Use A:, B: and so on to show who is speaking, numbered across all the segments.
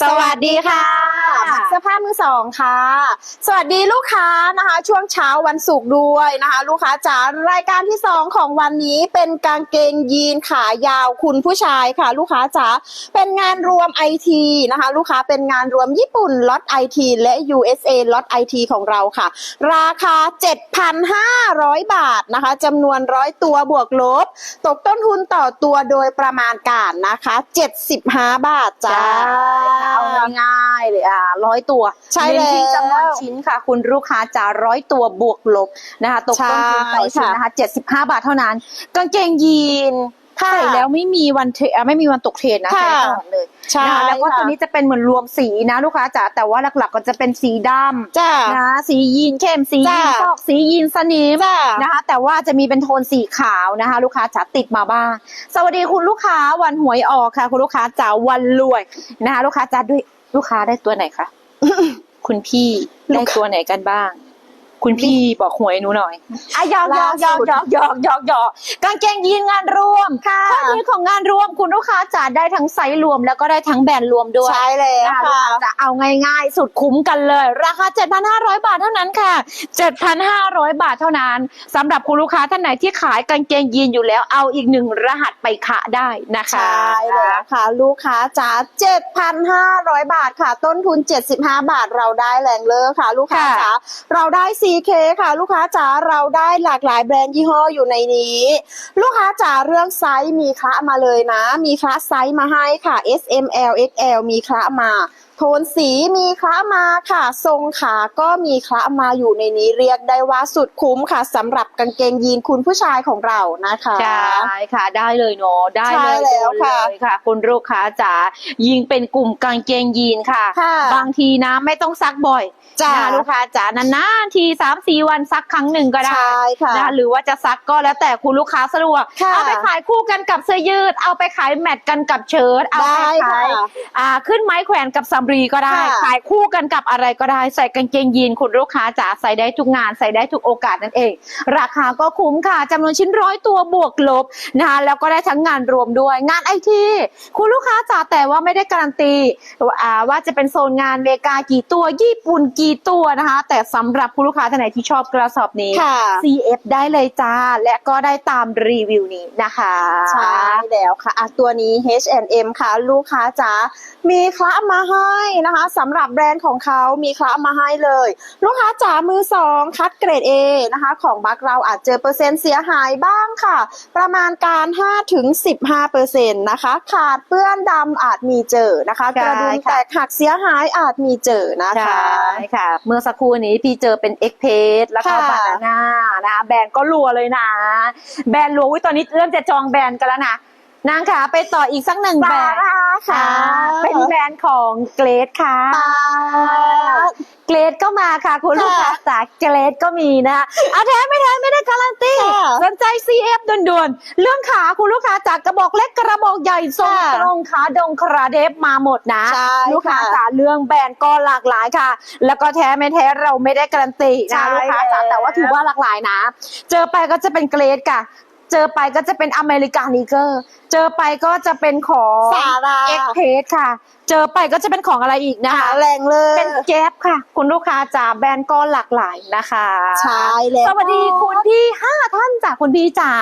A: สวัสดีค่ะ สื้อผ้ามือสองค่ะ สวัสดีลูกค้านะคะ ช่วงเช้าวันศุกร์ด้วยนะคะ ลูกค้าจ๋ารายการที่สองของวันนี้เป็นกางเกงยีนขายาวคุณผู้ชายค่ะ ลูกค้าจ๋าเป็นงานรวมไอทีนะคะ ลูกค้าเป็นงานรวมญี่ปุ่นล็อตไอทีและ USA ล็อตไอทีของเราค่ะ ราคา 7,500 บาทนะคะจำนวนร้อยตัวบวกลบ ตกต้นทุนต่อตัวโดยประมาณการนะคะ 75 บาทจ้า
B: เอาง่ายๆเลยอะร้อยตัว
A: ใช่
B: เน้นที่
A: แล้ว
B: จำนวนชิ้นค่ะ คุณลูกค้าจะร้อยตัวบวกลบนะคะตกต้นทุนต่อ
A: ใช่
B: ชิ้น
A: ค่ะ
B: นะคะเจ็ดสิบห้าบาทเท่านั้น กางเกงยีน
A: ค่ะ
B: ใส่แล้วไม่มีวันเทอะไม่มีวันตกเทรนนะ
A: ค่ะ
B: ใส่ตลอดเลย
A: ใช่
B: นะคะแล้วก็
A: ค่ะ
B: ตัวนี้จะเป็นเหมือนรวมสีนะลูกค้าจ๋าแต่ว่าหลักๆก็จะเป็นสีดำ
A: จ้า
B: นะสียีนเข้มสียีน
A: จ้ะ
B: ฟอกสียีนสนิม
A: จ้า
B: นะคะแต่ว่าจะมีเป็นโทนสีขาวนะคะ ลูกค้าจ๋าติดมาบ้างสวัสดีคุณลูกค้าวันหวยออกค่ะ คุณลูกค้าจ๋าวันรวยนะคะลูกค้าจ๋าด้วยลูกค้าได้ตัวไหนคะ คุณพี่ได้ตัวไหนกันบ้าง คุณพี่บอกหวยหนูหน่อยอะหยอกหยอกหยอกหยอกหยอกหยอกหยอกกางเกงยีนงานรวม
A: ค่ะ
B: ข้อดีของงานรวมคุณลูกค้าจ๋าได้ทั้งไซส์รวมแล้วก็ได้ทั้งแบรนด์รวมด้วย
A: ใช่แล้ว
B: นะคะ
A: ค่ะ
B: จะเอาง่ายๆ สุดคุ้มกันเลย ราคา 7,500 บาทเท่านั้นค่ะ 7,500 บาทเท่านั้นสำหรับคุณลูกค้าท่านไหนที่ขายกางเกงยีนอยู่แล้วเอาอีกหนึ่งรหัสไปขะได้นะคะ
A: ใช่แล้วค่ะ ลูกค้าจ๋า7,500 บาทค่ะ ต้นทุน 75 บาทเราได้แรงเลอร์ค่ะ ลูกค้า
B: ค่ะ
A: จ๋าเราได้ CK ค่ะลูกค้าจ๋าเราได้หลากหลายแบรนด์ยี่ห้ออยู่ในนี้ ลูกค้าจ๋าเรื่องไซส์มีคละมาเลยนะ มีคละไซส์มาให้ค่ะ S M L X L มีคละมา ทนสีมีคละมาค่ะ ทรงขาก็มีคละมาอยู่ในนี้เรียกได้ว่าสุดคุ้มค่ะสำหรับกางเกงยีนคุณผู้ชายของเรานะคะ
B: ใช่ค่ะ ได้เลยเนาะได้เลย
A: ใช่แล้วค่ะ
B: เลยค่ะ คุณลูกค้าจ๋ายิงเป็นกลุ่มกางเกงยีนค่ะ
A: ค่ะ
B: บางทีนะไม่ต้องซักบ่อย
A: จ้า
B: นะลูกค้าจ๋านานๆทีสามสี่วันซักครั้งหนึ่งก็ได้
A: ใช่ค่ะ
B: นะคะหรือว่าจะซักก็แล้วแต่คุณลูกค้าสะดวก
A: ค่ะ
B: เอาไปขายคู่กันกับเสื้อยืด เอาไปขายแมทกันกับเชิ้ตเอาไป
A: ได้
B: ขาย
A: ค่ะ
B: อ่าขึ้นไม้แขวนกับซัมรีก็ได้
A: ค่ะ
B: ขายคู่กันกับอะไรก็ได้ ใส่กางเกงยีนคุณลูกค้าจ๋าใส่ได้ทุกงานใส่ได้ทุกโอกาสนั่นเอง ราคาก็คุ้มค่ะจำนวนชิ้นร้อยตัวบวกลบนะคะแล้วก็ได้ทั้งงานรวมด้วย งานไอทีคุณลูกค้าจ๋าแต่ว่าไม่ได้การันตีอ่าว่าจะเป็นโซนงานอเมริกากี่ตัวญี่ปุ่นกี่ตัวนะคะ แต่สำหรับคุณลูกค้าท่านไหนที่ชอบกระสอบนี้
A: ค่ะ
B: CF ได้เลยจ้า และก็ได้ตามรีวิวนี้นะคะ
A: ใช่แล้วค่ะอะตัวนี้ H&M ค่ะ ลูกค้าจ๋ามีคละมาให้นะคะสำหรับแบรนด์ของเขามีคละมาให้เลย ลูกค้าจ๋ามือสองคัดเกรด A นะคะ ของบัคเราอาจเจอเปอร์เซ็นต์เสียหายบ้างค่ะ ประมาณการ5ถึง15เปอร์เซ็นต์นะคะ ขาดเปื้อนดำอาจมีเจอนะคะ
B: ใช่
A: กระดุม
B: ค่ะ
A: แตกหักเสียหายอาจมีเจอนะ
B: ใช่
A: คะ
B: ค่ะ เมื่อสักครู่นี้พี่เจอเป็น X p a g e แล้วก็
A: ค่ะ
B: บานาน่านะคะแบรนด์ก็รัวเลยนะ แบรนด์รัวอุ๊ยตอนนี้เริ่มจะจองแบรนด์กันแล้วนะนางขาไปต่ออีกสักหนึ่งแบรนด์
A: ค่ะ
B: เป็นแบรนด์ของเกรดค่ะ
A: ปาด
B: เกรดก็มาค่ะ คุณลูกค้าจากเกรดก็มีนะเอาแท้ไม่แท้ไม่ได้การันตี
A: ค่ะ
B: สนใจ CF ด่วนๆ เรื่องขาคุณลูกค้าจากกระบอกเล็กกระบอกใหญ่ทรง
A: ค่ะ
B: ตรงขาดงคราเดฟมาหมดนะ
A: ใช่
B: ลูกค้า
A: ค่ะ
B: จ๋าเรื่องแบรนด์ก็หลากหลายค่ะ แล้วก็แท้ไม่แท้เราไม่ได้การันตี
A: ใช่
B: นะลูกค้าจ๋า
A: แล้ว
B: แต่ว่าถือว่าหลากหลายนะ เจอไปก็จะเป็นเกรดค่ะ เจอไปก็จะเป็นอเมริกันอีเกอร์ เจอไปก็จะเป็นของ
A: สารา
B: เอ็กเพสค่ะ เจอไปก็จะเป็นของอะไรอีกนะ
A: หา
B: คะ
A: แรงเลย
B: เป็นแก๊ปค่ะ คุณลูกค้าจ๋าแบรนด์ก็หลากหลายนะคะ
A: ใช่แล้ว
B: สวัสดีคุณพี่ห้าท่านจากคุณพี่จ๋า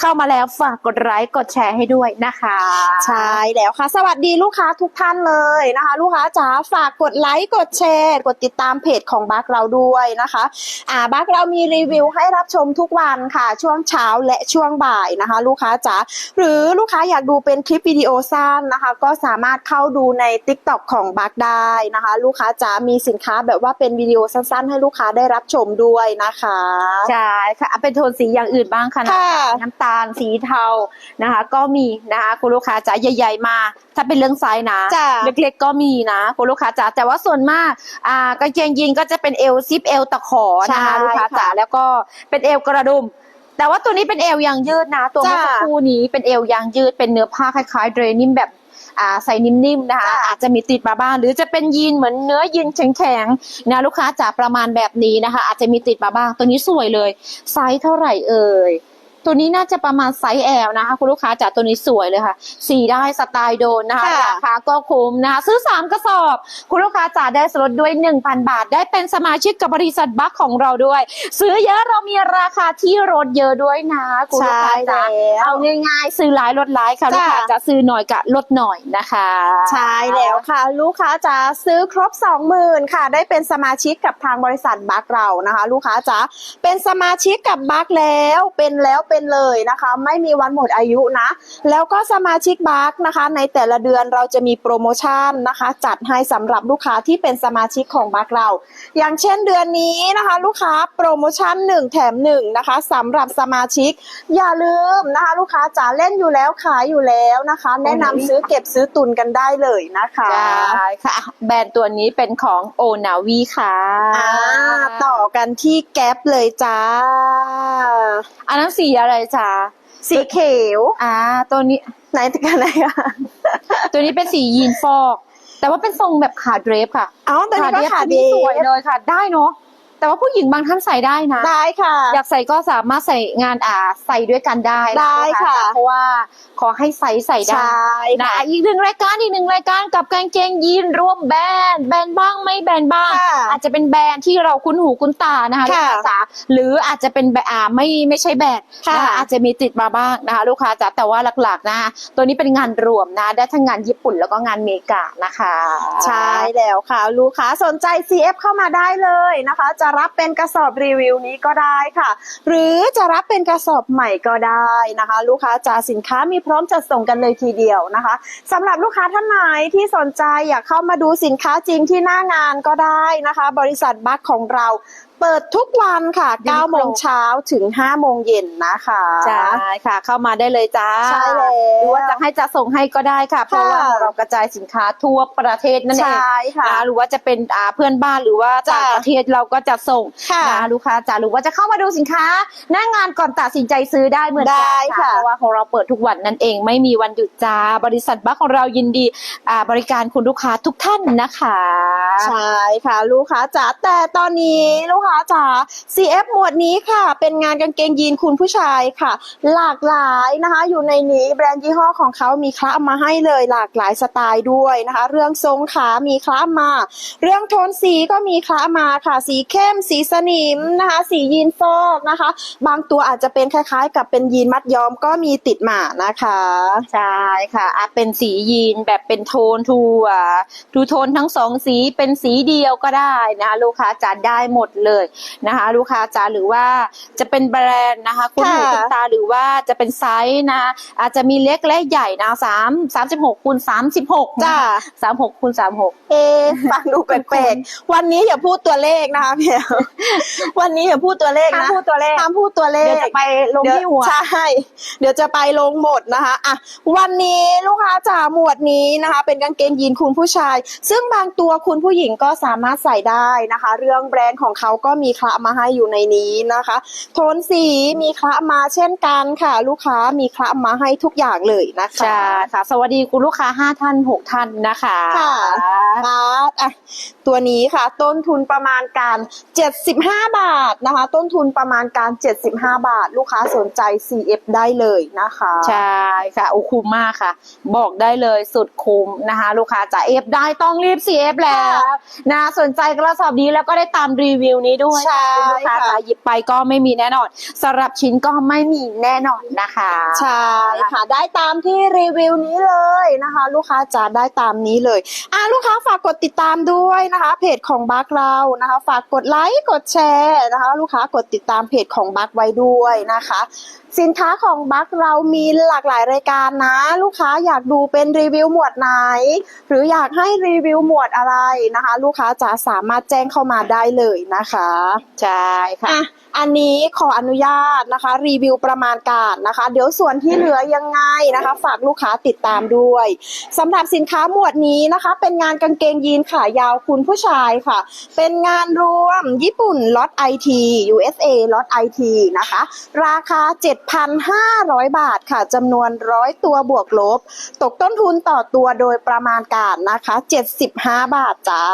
B: เข้ามาแล้วฝากกดไลค์กดแชร์ให้ด้วยนะคะ
A: ใช่แล้วค่ะ สวัสดีลูกค้าทุกท่านเลยนะคะ ลูกค้าจ๋าฝากกดไลค์กดแชร์ กดติดตามเพจของบัคเราด้วยนะคะอ่าบัคเรามีรีวิวให้รับชมทุกวันค่ะ ช่วงเช้าและช่วงบ่ายนะคะ ลูกค้าจ๋าหรือลูกค้าอยากดูเป็นคลิปวิดีโอสั้นนะคะ ก็สามารถเข้าดูใน t ิ k t o k ของบัคได้นะคะ ลูกค้าจ๋ามีสินค้าแบบว่าเป็นวิดีโอสั้นๆ ให้ลูกค้าได้รับชมด้วยนะคะ
B: ใช่ค่ะอะเป็นโทนสีอย่างอื่นบ้างค่ะ
A: ค่ะ
B: น้ำตาลสีเทานะคะ ก็มีนะคะคุณลูกค้าจ๋าใหญ่ ๆ มา ถ้าเป็นเรื่องไซส์นะ
A: จ้ะ
B: เล็กๆก็มีนะคุณลูกค้าจ๋าแต่ว่าส่วนมากอ่ากางเกงยีนก็จะเป็นเอวซิปเอวตะขอนะคะ
A: ใช่
B: ลูกค้าจ๋า
A: ค่ะ
B: แล้วก็เป็นเอวกระดุม แต่ว่าตัวนี้เป็นเอวยางยืดนะ ตัวเมื่อ
A: จ้ะ
B: สักครู่นี้เป็นเอวยางยืดเป็นเนื้อผ้าคล้ายๆเดรนิมแบบอ่าใส่นิ่มๆนะคะ
A: จ้ะ
B: อาจจะมีติดมาบ้าง หรือจะเป็นยีนเหมือนเนื้อยีนแข็งๆนะลูกค้าจ๋าประมาณแบบนี้นะคะ อาจจะมีติดมาบ้าง ตัวนี้สวยเลย ไซส์เท่าไหร่เอ่ย ตัวนี้น่าจะประมาณไซส์ L นะคะ คุณลูกค้าจ๋าตัวนี้สวยเลยค่ะ สีได้สไตล์โดนนะคะ
A: ค่ะ
B: ราคาก็คุ้มนะคะ ซื้อ 3 กระสอบ คุณลูกค้าจ๋าได้ส่วนลดด้วย 1,000 บาท ได้เป็นสมาชิกกับบริษัทบัคของเราด้วย ซื้อเยอะเรามีราคาที่ลดเยอะด้วยนะคุณลูก
A: ใช่
B: ค้าจ๋า
A: แล้ว
B: เอาง่ายๆ ซื้อหลายลดหลายค่ะลูกค้า
A: จ้ะ
B: จะซื้อหน่อยกะลดหน่อยนะคะ
A: ใช่แล้วค่ะ ลูกค้าจะซื้อครบ 20,000 ค่ะ ได้เป็นสมาชิกกับทางบริษัทบัคเรานะคะ ลูกค้าจะเป็นสมาชิกกับบัคแล้วเป็นแล้วเป็นเลยนะคะ ไม่มีวันหมดอายุนะ แล้วก็สมาชิกบัคนะคะ ในแต่ละเดือนเราจะมีโปรโมชั่นนะคะ จัดให้สำหรับลูกค้าที่เป็นสมาชิกของบัคเรา อย่างเช่นเดือนนี้นะคะ ลูกค้าโปรโมชั่น 1 แถม1นะคะสำหรับสมาชิก อย่าลืมนะคะ ลูกค้าจ๋าเล่นอยู่แล้วขายอยู่แล้วนะคะ แนะนำซื้อเก็บซื้อตุนกันได้เลยนะคะ
B: ใช่ค่ะ แบรนด์ตัวนี้เป็นของโอนาวีค่ะ
A: อ่าต่อกันที่แก๊ปเลยจ้า
B: อันนั้นสีอะไรจ๊ะ
A: สีเขียว
B: อ่า ตัวนี้
A: ไหนกันไหนอะ
B: ตัวนี้เป็นสียีนฟอก แต่ว่าเป็นทรงแบบขาเดรฟค่ะ
A: เอ้าตัวนี้ก็ขา
B: ตัว
A: ดี
B: นี้สวยเลยค่ะ ได้เนาะ แต่ว่าผู้หญิงบางท่านใส่ได้นะ
A: ได้ค่ะ
B: อยากใส่ก็สามารถใส่งานอ่าใส่ด้วยกันได้น
A: ได้ค่ะ
B: เพราะว่าขอให้ใส่ใส่
A: ใช
B: ได้่นะ
A: ค่ะ
B: อีกหนึ่งรายการอีกหนึ่งรายการกับกางเกงยีนรวมแบรนด์แบรนด์บ้างไม่แบรนด์บ้าง
A: ค่ะ
B: อาจจะเป็นแบรนด์ที่เราคุ้นหูคุ้นตานะคะลูก
A: ค่ะ
B: ค้าจ๋าหรืออาจจะเป็นแบบอ่าไม่ไม่ใช่แบรนด์
A: ค่ะ
B: นะคะอาจจะมีติดมาบ้างนะคะลูกค้าจ๋าแต่ว่าหลักๆนะคะตัวนี้เป็นงานรวมนะ ได้ทั้งงานญี่ปุ่นแล้วก็งานเมกานะคะ
A: ใช่แล้วค่ะ ลูกค้าสนใจ CF เข้ามาได้เลยนะคะจะรับเป็นกระสอบรีวิวนี้ก็ได้ค่ะ หรือจะรับเป็นกระสอบใหม่ก็ได้นะคะ ลูกค้าจะสินค้ามีพร้อมจัดส่งกันเลยทีเดียวนะคะสำหรับลูกค้าท่านไหนที่สนใจอยากเข้ามาดูสินค้าจริงที่หน้างานก็ได้นะคะ บริษัทบัคของเรา เปิดทุกวันค่ะ 9 โมงเช้าถึง 5 โมงเย็นนะคะ
B: ใช่ค่ะ เข้ามาได้เลยจ้า
A: ใช่แล้ว
B: หรือว่าจะให้จะส่งให้ก็ได้ค่ะ เพราะว่า
A: ค่ะ
B: เรากระจายสินค้าทั่วประเทศนั่นเอง
A: ใช่ค่ะ
B: นะหรือว่าจะเป็นอ่าเพื่อนบ้านหรือว่า
A: จ้ะ
B: ต่างประเทศเราก็จะส่ง
A: ค่ะ
B: นะลูกค้าจ้าหรือว่าจะเข้ามาดูสินค้าหน้างานก่อนตัดสินใจซื้อได้เหมือนกั
A: ได้
B: น
A: ค่ะ
B: เพราะว่าของเราเปิดทุกวันนั่นเองไม่มีวันหยุดจ้าบริษัทบัคของเรายินดีอ่าบริการคุณลูกค้าทุกท่านนะคะ
A: ใช่ค่ะ ลูกค้าจ๋าแต่ตอนนี้ลูกค้าจ๋า CF หมวดนี้ค่ะ เป็นงานกางเกงยีนคุณผู้ชายค่ะ หลากหลายนะคะ อยู่ในนี้แบรนด์ยี่ห้อของเขามีคละมาให้เลยหลากหลายสไตล์ด้วยนะคะ เรื่องทรงขามีคละมา เรื่องโทนสีก็มีคละมาค่ะ สีเข้ม สีสนิมนะคะ สียีนฟอกนะคะ บางตัวอาจจะเป็นคล้ายๆ กับเป็นยีนมัดย้อมก็มีติดมานะคะ
B: ใช่ค่ะอาจเป็นสียีนแบบเป็นโทนทูอ่าทูโทนทั้งสองสีเป็นสีเดียวก็ได้นะลูกค้าจะได้หมดเลยนะคะ ลูกค้าจะหรือว่าจะเป็นแบรนด์นะคะคุณหู
A: ค่ะ
B: คุณตาหรือว่าจะเป็นไซส์นะ อาจจะมีเล็กและใหญ่นะสามสามสิบหกคูณสามสิบหก
A: จ้า
B: สามหกคูณสามหก
A: เอะฟังดูแปลกๆวันนี้อย่าพูดตัวเลขนะคะพี่แอลวันนี้อย่าพูดตัวเลข
B: ห้าม
A: นะ
B: พูดตัวเลข
A: ห้ามพูดตัวเล
B: เดี๋ยว
A: ข
B: จะไปลง
A: เดี๋ยว
B: ที่หัว
A: ใช่เดี๋ยวจะไปลงหมดนะคะอะวันนี้ลูกค้าจ๋าหมวดนี้นะคะ เป็นกางเกงยีนคุณผู้ชาย ซึ่งบางตัวคุณผู้หญิงก็สามารถใส่ได้นะคะ เรื่องแบรนด์ของเขาก็มีคละมาให้อยู่ในนี้นะคะ โทนสีมีคละมาเช่นกันค่ะ ลูกค้ามีคละมาให้ทุกอย่างเลยนะคะ
B: ใช่ค่ะ สวัสดีคุณลูกค้าห้าท่านหกท่านนะคะ
A: ค่ะ ครับอะตัวนี้ค่ะ ต้นทุนประมาณการ 75 บาทนะคะ ต้นทุนประมาณการ 75 บาท ลูกค้าสนใจ CF ได้เลยนะคะ
B: ใช่ค่ะโอ้คุ้มมากค่ะ บอกได้เลยสุดคุ้มนะคะ ลูกค้าจะเอฟได้ต้องรีบ CF แล้วนะสนใจกระสอบนี้แล้วก็ได้ตามรีวิวนี้ด้วย
A: ใช่
B: คุณลูกค้า
A: ค่ะ
B: จะหยิบไปก็ไม่มีแน่นอนสำหรับชิ้นก็ไม่มีแน่นอนนะคะ
A: ใช่ค่ะได้ตามที่รีวิวนี้เลยนะคะ ลูกค้าจะได้ตามนี้เลยอะลูกค้าฝากกดติดตามด้วยนะคะ เพจของบัคเรานะคะ ฝากกดไลค์กดแชร์นะคะ ลูกค้ากดติดตามเพจของบัคไว้ด้วยนะคะ สินค้าของบัคเรามีหลากหลายรายการนะ ลูกค้าอยากดูเป็นรีวิวหมวดไหน หรืออยากให้รีวิวหมวดอะไรนะคะ ลูกค้าจะสามารถแจ้งเข้ามาได้เลยนะคะ
B: ใช่ค่ะ
A: อะอันนี้ขออนุญาตนะคะ รีวิวประมาณการนะคะ เดี๋ยวส่วนที่เหลือยังไงนะคะ ฝากลูกค้าติดตามด้วยสำหรับสินค้าหมวดนี้นะคะ เป็นงานกางางเกงยีนขายาวคุณผู้ชายค่ะ เป็นงานรวมญี่ปุ่นล็อตไอที USA ล็อตไอทีนะคะ ราคา 7,500 บาทค่ะจำนวนร้อยตัวบวกลบ ตกต้นทุนต่อตัวโดยประมาณการนะคะ 75 บาทจ้า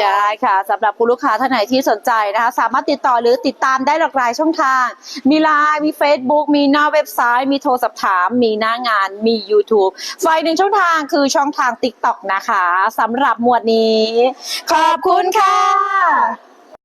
B: ใช่ค่ะสำหรับคุณลูกค้าท่านไหนที่สนใจนะคะ สามารถติดต่อหรือติดตามได้หลากหลายช่องทาง มีไลน์มี Facebook มีหน้าเว็บไซต์ มีโทรศัพท์ถาม มีหน้างานมี YouTube ไฟหนึ่งช่องทางคือช่องทาง TikTok นะคะสำหรับหรับหมวดนี้ ขอบคุณค่ะ